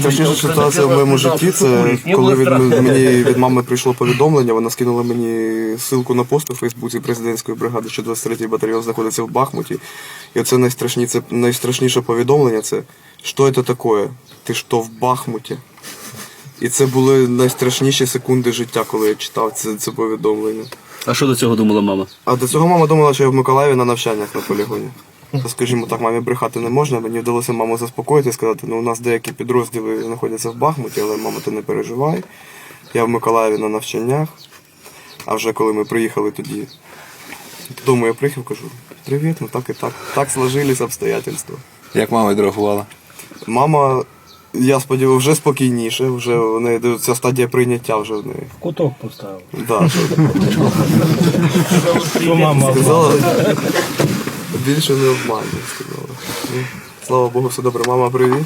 найстрашніша ситуація в моєму житті це коли від мені від мами прийшло повідомлення. Вона скинула мені ссылку на пост у Фейсбуці президентської бригади, що 23-й батальйон знаходиться в Бахмуті. І це найстрашніше, найстрашніше повідомлення. Це що це таке? Ти що в Бахмуті? І це були найстрашніші секунди життя, коли я читав це, це повідомлення. А що до цього думала мама? А до цього мама думала, що я в Миколаєві на навчаннях на полігоні. То, скажімо так, мамі брехати не можна. Мені вдалося маму заспокоїти і сказати, ну у нас деякі підрозділи знаходяться в Бахмуті, але мама, ти не переживай. Я в Миколаєві на навчаннях. А вже коли ми приїхали тоді, додому я приїхав, кажу, привіт, ну так і так. Так сложились обстоятельства. Як мама відреагувала? Мама, я сподіваюся, вже спокійніше, вже в неї ця стадія прийняття вже в неї. В Куток поставив. Да, Що мама Сказала, більше не обманюй, сказала. Слава Богу, все добре. Мама, привіт.